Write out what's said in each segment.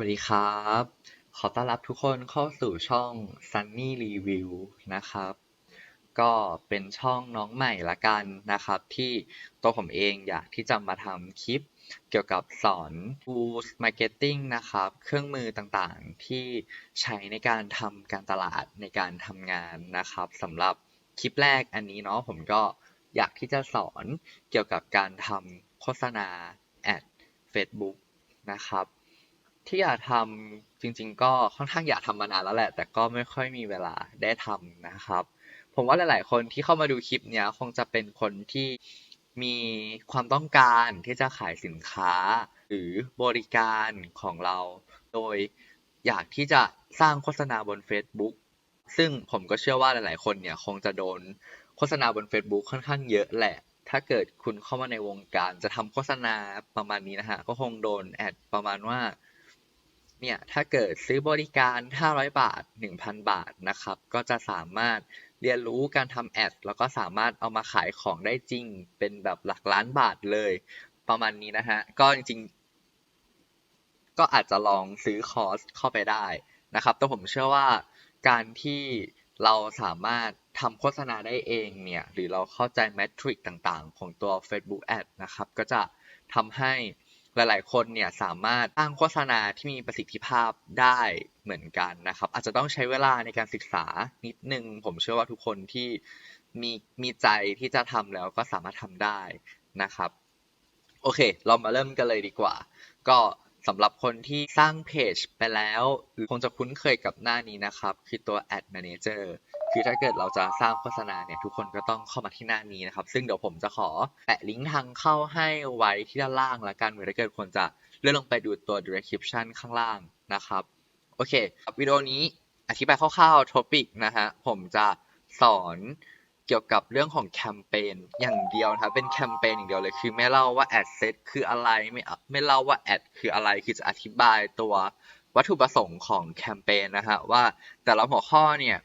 วัสดีครับ ขอต้อนรับทุกคนเข้าสู่ช่อง Sunny Review นะครับ ก็เป็นช่องน้องใหม่ละกันนะครับ ที่ตัวผมเองอยากที่จะมาทำคลิปเกี่ยวกับสอน tools marketing นะครับ เครื่องมือต่างๆที่ใช้ในการทำการตลาดในการทำงานนะครับสำหรับคลิปแรกอันนี้เนาะผมก็อยากที่จะสอนเกี่ยวกับการทำโฆษณาแอด Facebook นะครับ ที่อยากทำจริง ๆ ก็ค่อนข้างอยากทำมานานแล้วแหละ แต่ก็ไม่ค่อยมีเวลาได้ทำนะครับ ผมว่าหลาย ๆ คนที่เข้ามาดูคลิปเนี้ยคงจะเป็นคนที่มีความต้องการที่จะขายสินค้า หรือบริการของเรา โดยอยากที่จะสร้างโฆษณาบน Facebook ซึ่งผมก็เชื่อว่าหลาย ๆ คนเนี่ยคงจะโดนโฆษณาบน Facebook ค่อนข้างเยอะแหละ ถ้าเกิดคุณเข้ามาในวงการจะทำโฆษณาประมาณนี้นะฮะ ก็คงโดนแอดประมาณว่า เนี่ยถ้าเกิดซื้อบริการ 500 บาท 1,000 บาทนะครับ ก็จะสามารถเรียนรู้การทำแอด แล้วก็สามารถเอามาขายของได้จริง เป็นแบบหลักล้านบาทเลย ประมาณนี้นะฮะ ก็จริงๆ ก็อาจจะลองซื้อคอร์สเข้าไปได้นะครับ แต่ผมเชื่อว่าการที่เราสามารถทำโฆษณาได้เองเนี่ย หรือเราเข้าใจแมทริกต่างๆ ของตัว Facebook Ad นะครับ ก็จะทำให้ หลาย ๆ คนเนี่ยสามารถสร้างโฆษณาที่มีประสิทธิภาพได้เหมือนกันนะครับ อาจจะต้องใช้เวลาในการศึกษานิดนึง ผมเชื่อว่าทุกคนที่มีมีใจที่จะทำแล้วก็สามารถทำได้นะครับ โอเค เรามาเริ่มกันเลยดีกว่า ก็สำหรับคนที่สร้างเพจไปแล้ว คงจะคุ้นเคยกับหน้านี้นะครับ คือตัว Ad Manager คือถ้าเกิดเราจะสร้างโฆษณาเนี่ยทุกคนก็ต้องเข้ามาที่หน้านี้นะครับ ซึ่งเดี๋ยวผมจะขอแปะลิงก์ทางเข้าให้ไว้ที่ด้านล่างละกันเผื่อถ้าเกิดคนจะเลื่อนลงไปดูตัว description ข้างล่างนะครับโอเควิดีโอนี้อธิบายคร่าวๆ topic นะฮะผมจะสอนเกี่ยวกับเรื่องของแคมเปญอย่างเดียวนะครับเป็นแคมเปญอย่างเดียวเลยคือไม่เล่าว่า ad set คืออะไรไม่ไม่เล่าว่า ad คืออะไรคือจะอธิบายตัววัตถุประสงค์ของแคมเปญนะฮะว่าแต่ละหัวข้อเนี่ย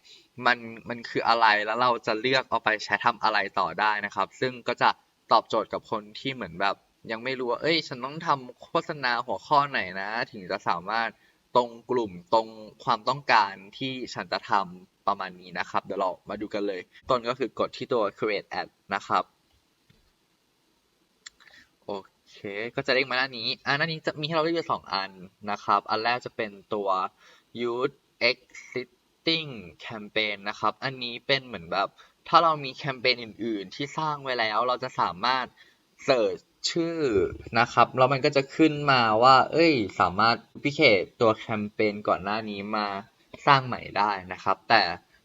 มันมันคืออะไรแล้วเราจะเลือกเอาไปใช้ทำอะไรต่อได้นะครับ ซึ่งก็จะตอบโจทย์กับคนที่เหมือนแบบ ยังไม่รู้ว่าเอ้ย ฉันต้องทำโฆษณาหัวข้อไหนนะ ถึงจะสามารถตรงกลุ่มตรงความต้องการที่ฉันจะทำประมาณนี้นะครับ เดี๋ยวเรามาดูกันเลย ต้นก็คือกดที่ตัว create ad นะครับโอเค ก็จะเด้งมาหน้านี้อ่าหน้านี้จะมีให้เราเลือกสองอันนะครับ อันแรกจะเป็นตัว use exit existing campaign นะครับ อันนี้เป็นเหมือนแบบ ถ้าเรามีแคมเปญอื่น ๆ ที่สร้างไว้แล้ว เราจะสามารถเสิร์ชชื่อนะครับ แล้วมันก็จะขึ้นมาว่า เอ้ย สามารถพิเคตตัวแคมเปญก่อนหน้านี้มาสร้างใหม่ได้นะครับ แต่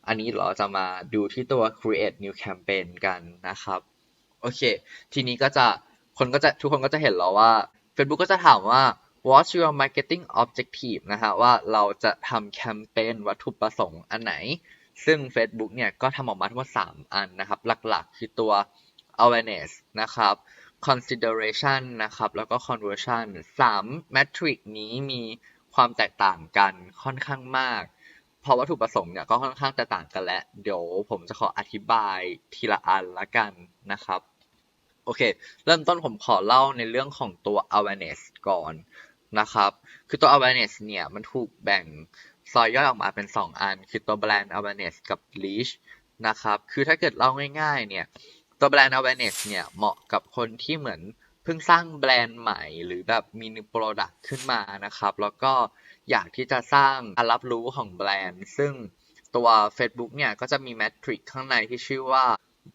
อันนี้เราจะมาดูที่ตัว create new campaign กันนะครับ โอเค ทีนี้ก็จะคนก็จะทุกคนก็จะเห็นแล้วว่า Facebook ก็จะถามว่า what's your marketing objective นะฮะว่าเราจะทำแคมเปญวัตถุประสงค์อันไหน ซึ่ง Facebook เนี่ยก็ทำออกมาทั้งหมด3อันนะครับ หลักๆ คือตัว awareness นะครับ consideration นะครับ แล้วก็ conversion 3 metric นี้มีความแตกต่างกันค่อนข้างมาก เพราะวัตถุประสงค์เนี่ยก็ค่อนข้างแตกต่างกันและ เดี๋ยวผมจะขออธิบายทีละอันละกันนะครับ โอเค เริ่มต้นผมขอเล่าในเรื่องของตัว awareness ก่อน นะครับ คือตัว awareness เนี่ยมันถูกแบ่งซอยย่อยออกมาเป็น 2 อัน คือตัว brand awareness กับ reach นะครับ คือถ้าเกิดเล่าง่ายๆ เนี่ย ตัว brand awareness เนี่ยเหมาะกับคนที่เหมือนเพิ่งสร้างแบรนด์ใหม่หรือแบบมี new product ขึ้นมานะครับ แล้วก็อยากที่จะสร้างการรับรู้ของแบรนด์ ซึ่งตัว Facebook เนี่ยก็จะมีแมทริกข้างในที่ชื่อว่า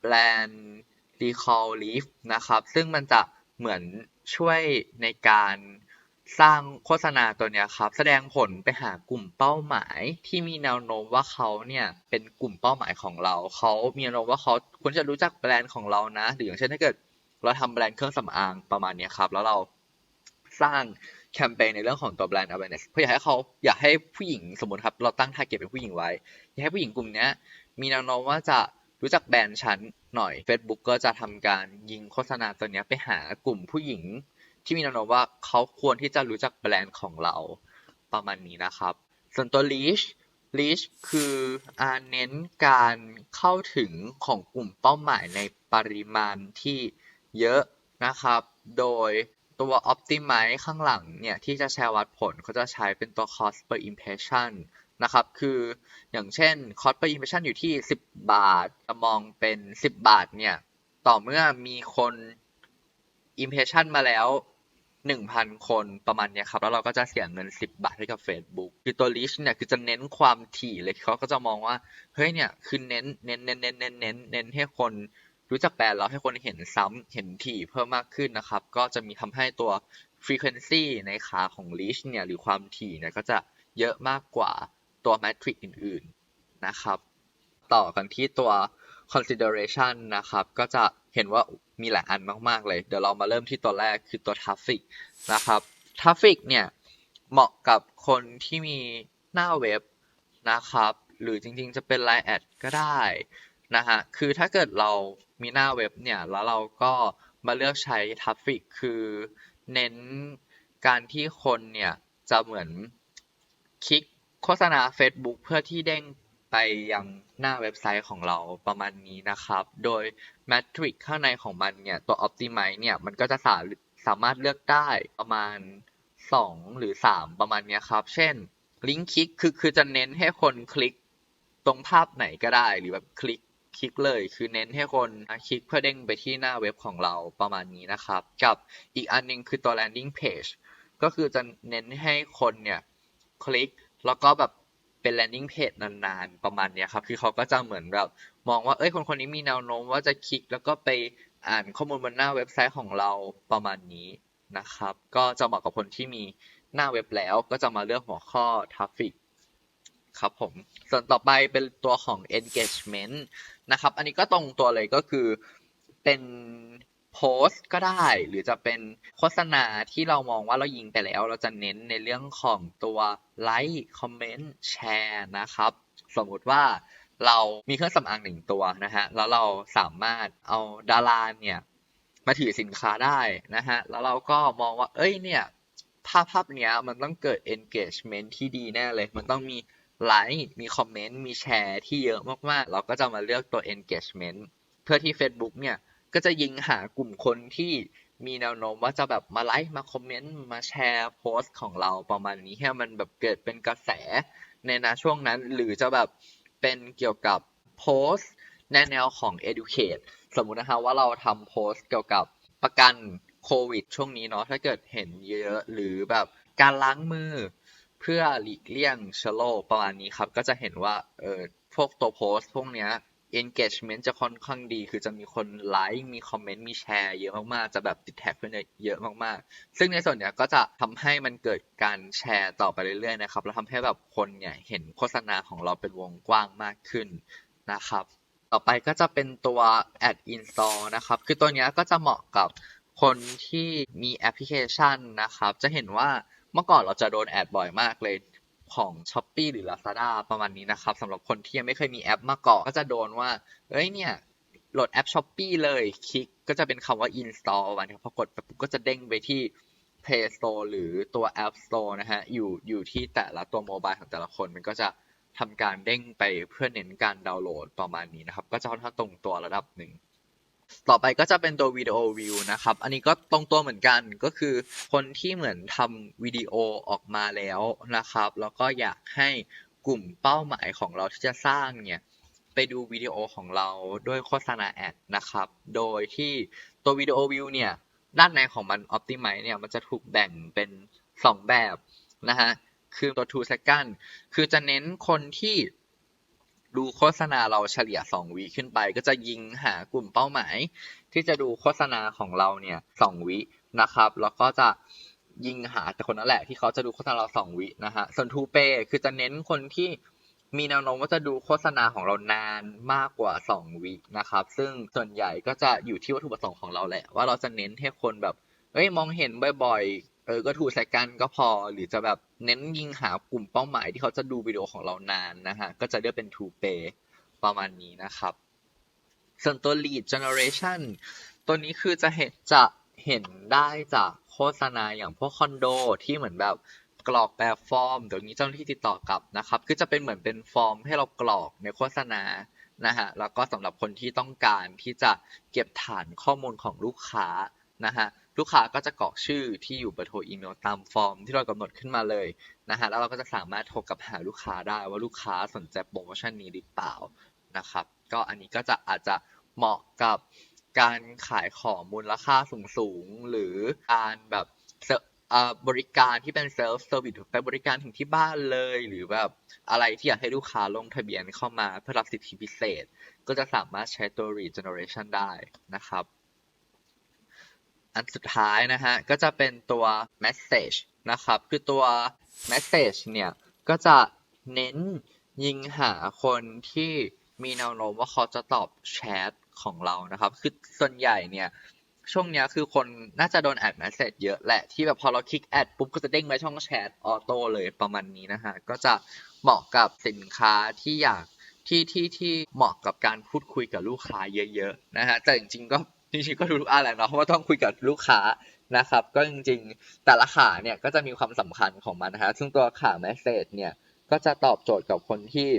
brand recall lift นะครับ ซึ่งมันจะเหมือนช่วยในการ สร้างโฆษณาตัวเนี้ยครับ แสดงผลไปหากลุ่มเป้าหมายที่มีแนวโน้มว่าเขาเนี่ยเป็นกลุ่มเป้าหมายของเรา เขามีแนวโน้มว่าเขาควรจะรู้จักแบรนด์ของเรานะ หรืออย่างเช่นถ้าเกิดเราทำแบรนด์เครื่องสำอางประมาณนี้ครับ แล้วเราสร้างแคมเปญในเรื่องของตัวแบรนด์ awareness เพื่ออยากให้เขาอยากให้ผู้หญิงสมมติครับ เราตั้ง target เป็นผู้หญิงไว้ อยากให้ผู้หญิงกลุ่มนี้มีแนวโน้มว่าจะรู้จักแบรนด์ฉันหน่อย Facebook ก็จะทำการยิงโฆษณาตัวนี้ไปหากลุ่มผู้หญิง ที่มีแนวโน้มว่าเขาควรที่จะรู้จักแบรนด์ของเราประมาณนี้นะครับ ส่วนตัว reach reach คืออาเน้นการเข้าถึงของกลุ่มเป้าหมายในปริมาณที่เยอะนะครับ โดยตัว Optimize ข้างหลังเนี่ย ที่จะแชร์วัดผลเขาจะใช้เป็นตัว cost per impression นะครับ คืออย่างเช่น cost per impression อยู่ที่ 10 บาท จะมองเป็น 10 บาทเนี่ย ต่อเมื่อมีคน impression มาแล้ว1,000คนประมาณเนี้ยครับ แล้วเราก็จะเสียเงิน10บาทให้กับ Facebook คือตัว reach เนี่ยคือจะเน้นความถี่เลยเขาก็จะมองว่า เฮ้ยเนี่ยคือเน้นเน้นเน้นเน้นเน้นเน้นเน้นให้คนรู้จักแบรนด์แล้วให้คนเห็นซ้ำเห็นถี่เพิ่มมากขึ้นนะครับ ก็จะมีทำให้ตัว frequency ในขาของ reach เนี่ยหรือความถี่เนี่ยก็จะเยอะมากกว่าตัว metric อื่นๆนะครับ ต่อกันที่ตัว consideration นะครับ ก็จะเห็นว่ามีหลายอันมากๆเลย เดี๋ยวเรามาเริ่มที่ตัวแรกคือตัว traffic นะครับ traffic เนี่ย เหมาะกับคนที่มีหน้าเว็บนะครับ หรือจริงๆ จะเป็น Line แอดก็ได้นะฮะ คือถ้าเกิดเรามีหน้าเว็บเนี่ย แล้วเราก็มาเลือกใช้ traffic คือเน้นการที่คนเนี่ย จะเหมือนคลิกโฆษณา Facebook เพื่อที่เด้ง ไปยังหน้าเว็บไซต์ของเราประมาณนี้นะครับ โดย Matrix ข้างในของมันเนี่ยตัว Optimize เนี่ยมันก็จะสาสามารถเลือกได้ประมาณ 2 หรือ 3 ประมาณนี้ครับ เช่นลิงก์คลิกคือคือจะเน้นให้คนคลิกตรงภาพไหนก็ได้หรือแบบคลิกคลิกเลย คือเน้นให้คนคลิกเพื่อเด้งไปที่หน้าเว็บของเราประมาณนี้นะครับ กับอีกอันหนึงคือตัว landing page ก็คือจะเน้นให้คนเนี่ยคลิกแล้วก็แบบ เป็น landing page นานๆ ประมาณเนี้ยครับ คือเขาก็จะเหมือนแบบมองว่า เอ้ย คนคนนี้มีแนวโน้มว่าจะคลิกแล้วก็ไปอ่านข้อมูลบนหน้าเว็บไซต์ของเราประมาณนี้นะครับ ก็จะเหมาะกับคนที่มีหน้าเว็บแล้ว ก็จะมาเลือกหัวข้อ traffic ครับผม ส่วนต่อไปเป็นตัวของ engagement นะครับ อันนี้ก็ตรงตัวเลยก็คือเป็น โพสต์ก็ได้หรือจะเป็นโฆษณาที่เรามองว่าเรายิงไปแล้ว เราจะเน้นในเรื่องของตัวไลค์คอมเมนต์แชร์นะครับสมมุติว่าเรามีเครื่องสำอางหนึ่งตัวนะฮะแล้วเราสามารถเอาดาราเนี่ยมาถือสินค้าได้นะฮะแล้วเราก็มองว่าเอ้ยเนี่ยภาพภาพเนี้ยมันต้องเกิด engagement ที่ดีแน่เลย มันต้องมีไลค์มีคอมเมนต์มีแชร์ที่เยอะมากๆ เราก็จะมาเลือกตัว engagement เพื่อที่ Facebook เนี่ย ก็จะยิงหากลุ่มคนที่มีแนวโน้มว่าจะแบบมาไลค์มาคอมเมนต์มาแชร์โพสต์ของเราประมาณนี้ให้มันแบบเกิดเป็นกระแสในนาช่วงนั้น หรือจะแบบเป็นเกี่ยวกับโพสต์ในแนวของ educate สมมุตินะคะว่าเราทำโพสต์เกี่ยวกับประกันโควิด ช่วงนี้เนาะถ้าเกิดเห็นเยอะหรือแบบการล้างมือเพื่อหลีกเลี่ยงเชื้อโรคประมาณนี้ครับ ก็จะเห็นว่าเออพวกตัวโพสต์พวกเนี้ย engagement จะค่อนข้างดี คือจะมีคนไลค์มีคอมเมนต์มีแชร์เยอะมากๆ จะแบบติดแท็กเพื่อนเยอะมากๆ ซึ่งในส่วนเนี้ยก็จะทำให้มันเกิดการแชร์ต่อไปเรื่อยๆนะครับแล้วทำให้แบบคนเนี่ยเห็นโฆษณาของเราเป็นวงกว้างมากขึ้นนะครับ ต่อไปก็จะเป็นตัว Ad Install นะครับ คือตัวเนี้ยก็จะเหมาะกับคนที่มีแอปพลิเคชันนะครับ จะเห็นว่าเมื่อก่อนเราจะโดนแอดบ่อยมากเลย ของ s h อ p e e หรือ Lazada ประมาณนี้นะครับสำหรับคนที่ยังไม่เคยมีแอปมาก่อนก็จะโดนว่าเอ้ยเนี่ยโหลดแอป s h อ p e e เลยคลิกก็จะเป็นคำว่า install วันนี้พอกดไปปุ๊บก็จะเด้งไปที่ Play Store หรือตัว App Store นะฮะอยู่อยู่ที่แต่ละตัวโมบายของแต่ละคนมันก็จะทำการเด้งไปเพื่อเน้นการดาวน์โหลดประมาณนี้นะครับ ก็จะค่อนข้างตรงตัวระดับหนึ่ง ต่อไปก็จะเป็นตัววิดีโอวิวนะครับ อันนี้ก็ตรงตัวเหมือนกันก็คือคนที่เหมือนทำวิดีโอออกมาแล้วนะครับ แล้วก็อยากให้กลุ่มเป้าหมายของเราที่จะสร้างเนี่ยไปดูวิดีโอของเราด้วยโฆษณาแอดนะครับ โดยที่ตัววิดีโอวิวเนี่ยด้านในของมัน Optimize เนี่ยมันจะถูกแบ่งเป็น 2 แบบนะฮะ คือตัว2 second คือจะเน้นคนที่ ดูโฆษณาเราเฉลี่ย2วิขึ้นไป ก็จะยิงหากลุ่มเป้าหมาย ที่จะดูโฆษณาของเราเนี่ย2วินะครับ แล้วก็จะยิงหาแต่คนนั้นแหละที่เขาจะดูโฆษณาเรา2วินะฮะส่วน2 pay คือจะเน้นคนที่มีแนวโน้มว่าจะดูโฆษณาของเรานานมากกว่า 2 วินะครับ ซึ่งส่วนใหญ่ก็จะอยู่ที่วัตถุประสงค์ของเราแหละ ว่าเราจะเน้นให้คนแบบเอ้ยมองเห็นบ่อย เออก็ถูกใส่กันก็พอหรือจะแบบเน้นยิงหากลุ่มเป้าหมายที่เขาจะดูวิดีโอของเรานานนะฮะ ก็จะเลือกเป็น2 pay ประมาณนี้นะครับ ส่วนตัว lead generation ตัวนี้คือจะเห็นจะเห็นได้จากโฆษณาอย่างพวกคอนโดที่เหมือนแบบกรอกแบบฟอร์มเดี๋ยวนี้เจ้าหน้าที่ติดต่อกลับนะครับคือจะเป็นเหมือนเป็นฟอร์มให้เรากรอกในโฆษณานะฮะแล้วก็สำหรับคนที่ต้องการที่จะเก็บฐานข้อมูลของลูกค้านะฮะ ลูกค้าก็จะกรอกชื่อที่อยู่เบอร์โทรอีเมลตามฟอร์มที่เรากำหนดขึ้นมาเลยนะฮะแล้วเราก็จะสามารถโทรกลับหาลูกค้าได้ว่าลูกค้าสนใจโปรโมชั่นนี้หรือเปล่านะครับ ก็อันนี้ก็จะอาจจะเหมาะกับการขายของมูลค่าสูงๆหรือการแบบบริการที่เป็นเซลฟ์เซอร์วิสไปบริการถึงที่บ้านเลย หรือแบบอะไรที่อยากให้ลูกค้าลงทะเบียนเข้ามาเพื่อรับสิทธิพิเศษ ก็จะสามารถใช้ตัว regeneration ได้นะครับ อันสุดท้ายนะฮะ ก็จะเป็นตัว message นะครับ คือตัว message เนี่ย ก็จะเน้นยิงหาคนที่มีแนวโน้มว่าเขาจะตอบแชทของเรานะครับ คือส่วนใหญ่เนี่ย ช่วงนี้คือคนน่าจะโดนแอดแมสเซจเยอะแหละ ที่แบบพอเราคลิกแอดปุ๊บก็จะเด้งไปช่องแชทออโต้เลยประมาณนี้นะฮะ ก็จะเหมาะกับสินค้าที่อยากที่ที่ที่เหมาะกับการพูดคุยกับลูกค้าเยอะๆนะฮะ แต่จริงๆก็ จริงๆก็ทุกอันแหละเนาะเพราะว่าต้องคุยกับลูกค้านะครับ ก็จริงๆแต่ละขาเนี่ยก็จะมีความสำคัญของมันนะฮะซึ่งตัวขาแมสเซจเนี่ยก็จะตอบโจทย์กับคนที่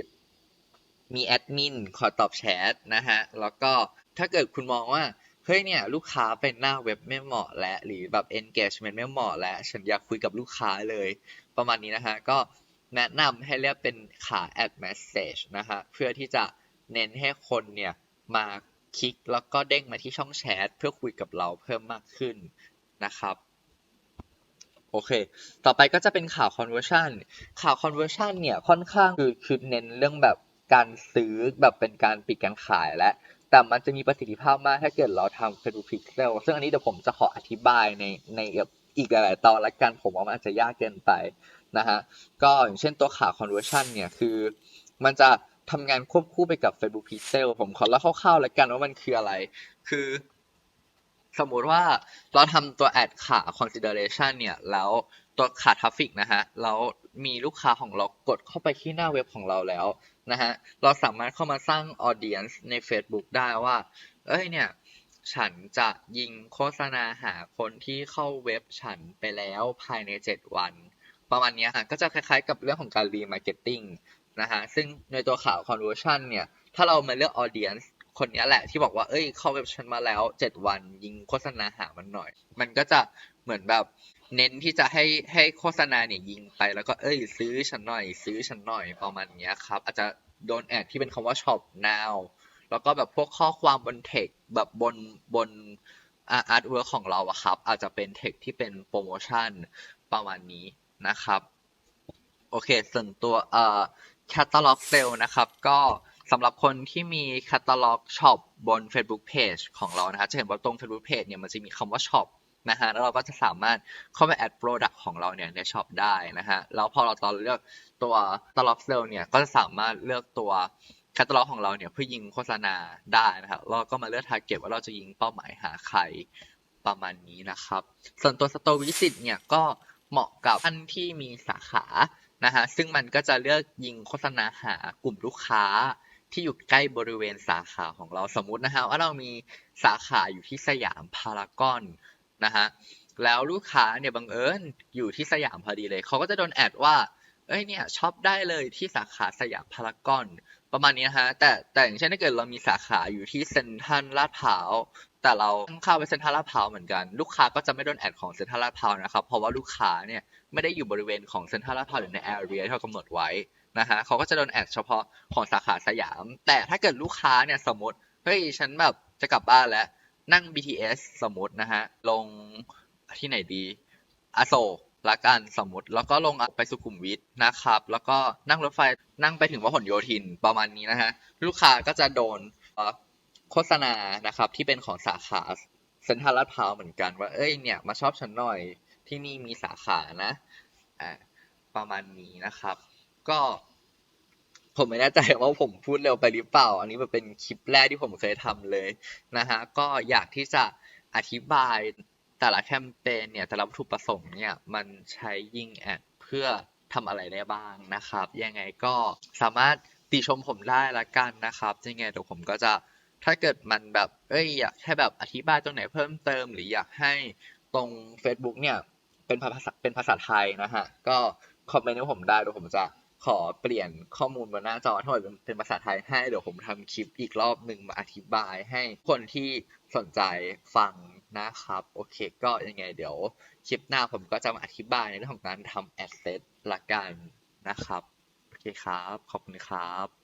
มีแอดมินคอยตอบแชทนะฮะแล้วก็ถ้าเกิดคุณมองว่าเฮ้ยเนี่ยลูกค้าเป็นหน้าเว็บไม่เหมาะและหรือแบบ engagement ไม่เหมาะและฉันอยากคุยกับลูกค้าเลย ประมาณนี้นะฮะก็แนะนำให้เลือกเป็นขา add message นะฮะเพื่อที่จะเน้นให้คนเนี่ยมา คลิกแล้วก็เด้งมาที่ช่องแชทเพื่อคุยกับเราเพิ่มมากขึ้นนะครับโอเค ต่อไปก็จะเป็นข่าว conversion ข่าว conversion เนี่ยค่อนข้างคือคือเน้นเรื่องแบบการซื้อแบบเป็นการปิดการขายและ แต่มันจะมีประสิทธิภาพมากถ้าเกิดเราทำ Facebook Pixel ซึ่งอันนี้เดี๋ยวผมจะขออธิบายในในอีกหลายตอนละกันผมว่ามันอาจจะยากเกินไปนะฮะ ก็อย่างเช่นตัวข่าว conversion เนี่ยคือมันจะ ทำงานควบคู่ไปกับ Facebook Pixel ผมขอเล่าคร่าวๆแล้วกันว่ามันคืออะไร คือสมมติว่าเราทำตัวแอดขา consideration เนี่ย แล้วตัวขาทราฟฟิกนะฮะ แล้วมีลูกค้าของเรากดเข้าไปที่หน้าเว็บของเราแล้วนะฮะ เราสามารถเข้ามาสร้าง audience ใน Facebook ได้ว่า เอ้ยเนี่ย ฉันจะยิงโฆษณาหาคนที่เข้าเว็บฉันไปแล้วภายใน 7 วัน ประมาณนี้ฮะ ก็จะคล้ายๆกับเรื่องของการ remarketing นะฮะซึ่งในตัวข่าว conversion เนี่ย ถ้าเรามาเลือก audience คนนี้แหละที่บอกว่า เอ้ย เข้าเว็บฉันมาแล้ว 7 วันยิงโฆษณาหามันหน่อย มันก็จะเหมือนแบบเน้นที่จะให้ให้โฆษณาเนี่ยยิงไปแล้วก็เอ้ย ซื้อฉันหน่อย ซื้อฉันหน่อยประมาณนี้ครับ อาจจะโดนแอดที่เป็นคำว่า shop now แล้วก็แบบพวกข้อความบนเทคแบบบนบนอาร์ตเวิร์กของเราอะครับ อาจจะเป็นเทคที่เป็นโปรโมชั่นประมาณนี้นะครับ โอเค ส่วนตัวเอ่อ แคตตาล็อกเซลนะครับ ก็สำหรับคนที่มีแคตตาล็อกช็อปบน Facebook Page ของเรานะครับจะเห็นว่าตรง Facebook Page เนี่ยมันจะมีคำว่าช็อปนะฮะแล้วเราก็จะสามารถเข้าไปแอดโปรดักต์ของเราเนี่ยในช็อปได้นะฮะแล้วพอเราตอนเลือกตัวตล็อกเซลเนี่ยก็จะสามารถเลือกตัวแคตตาล็อกของเราเนี่ยเพื่อยิงโฆษณาได้นะครับเราก็มาเลือกทาร์เก็ตว่าเราจะยิงเป้าหมายหาใครประมาณนี้นะครับ ส่วนตัวสโตวิสิตเนี่ยก็เหมาะกับท่านที่มีสาขา นะฮะซึ่งมันก็จะเลือกยิงโฆษณาหากลุ่มลูกค้าที่อยู่ใกล้บริเวณสาขาของเราสมมุตินะฮะว่าเรามีสาขาอยู่ที่สยามพารากอนนะฮะแล้วลูกค้าเนี่ยบังเอิญอยู่ที่สยามพอดีเลยเขาก็จะโดนแอดว่าเอ้ยเนี่ยช็อปได้เลยที่สาขาสยามพารากอนประมาณนี้นะฮะแต่แต่อย่างเช่นถ้าเกิดเรามีสาขาอยู่ที่เซ็นทรัลลาดพร้าว แต่เราเข้าไปเซ็นทรัลลาดพร้าวเหมือนกัน ลูกค้าก็จะไม่โดนแอดของเซ็นทรัลลาดพร้าวนะครับ เพราะว่าลูกค้าเนี่ยไม่ได้อยู่บริเวณของเซ็นทรัลลาดพร้าวหรือในแอเรียที่เรากำหนดไว้นะฮะเขาก็จะโดนแอดเฉพาะของสาขาสยาม แต่ถ้าเกิดลูกค้าเนี่ยสมมติเฮ้ยฉันแบบจะกลับบ้านแล้วนั่ง BTS สมมตินะฮะลงที่ไหนดีอโศกละกันสมมติแล้วก็ลงไปสุขุมวิทนะครับ แล้วก็นั่งรถไฟนั่งไปถึงวัดหนโยธินประมาณนี้นะฮะลูกค้าก็จะโดน โฆษณานะครับ ที่เป็นของสาขาเซ็นทรัลลาดพร้าวเหมือนกันว่าเอ้ยเนี่ยมาชอบฉันหน่อยที่นี่มีสาขานะอ่าประมาณนี้นะครับ ก็ผมไม่แน่ใจว่าผมพูดเร็วไปหรือเปล่า อันนี้มันเป็นคลิปแรกที่ผมเคยทำเลยนะฮะ ก็อยากที่จะอธิบายแต่ละแคมเปญเนี่ย แต่ละวัตถุประสงค์เนี่ย มันใช้ยิงแอดเพื่อทำอะไรได้บ้างนะครับ ยังไงก็สามารถติชมผมได้ละกันนะครับ ยังไงเดี๋ยวผมก็จะ ถ้าเกิดมันแบบเอ้ยอยากให้แบบอธิบายตรงไหนเพิ่มเติม หรืออยากให้ตรง Facebook เนี่ยเป็นภาษาเป็นภาษาไทยนะฮะก็คอมเมนต์ให้ผมได้เดี๋ยวผมจะขอเปลี่ยนข้อมูลบนหน้าจอทั้งหมดเป็นภาษาไทยให้เดี๋ยวผมทำคลิปอีกรอบหนึ่งมาอธิบายให้คนที่สนใจฟังนะครับ โอเคก็ยังไงเดี๋ยวคลิปหน้าผมก็จะมาอธิบายในเรื่องของการทำแอสเซทละกันนะครับ โอเคครับ ขอบคุณครับ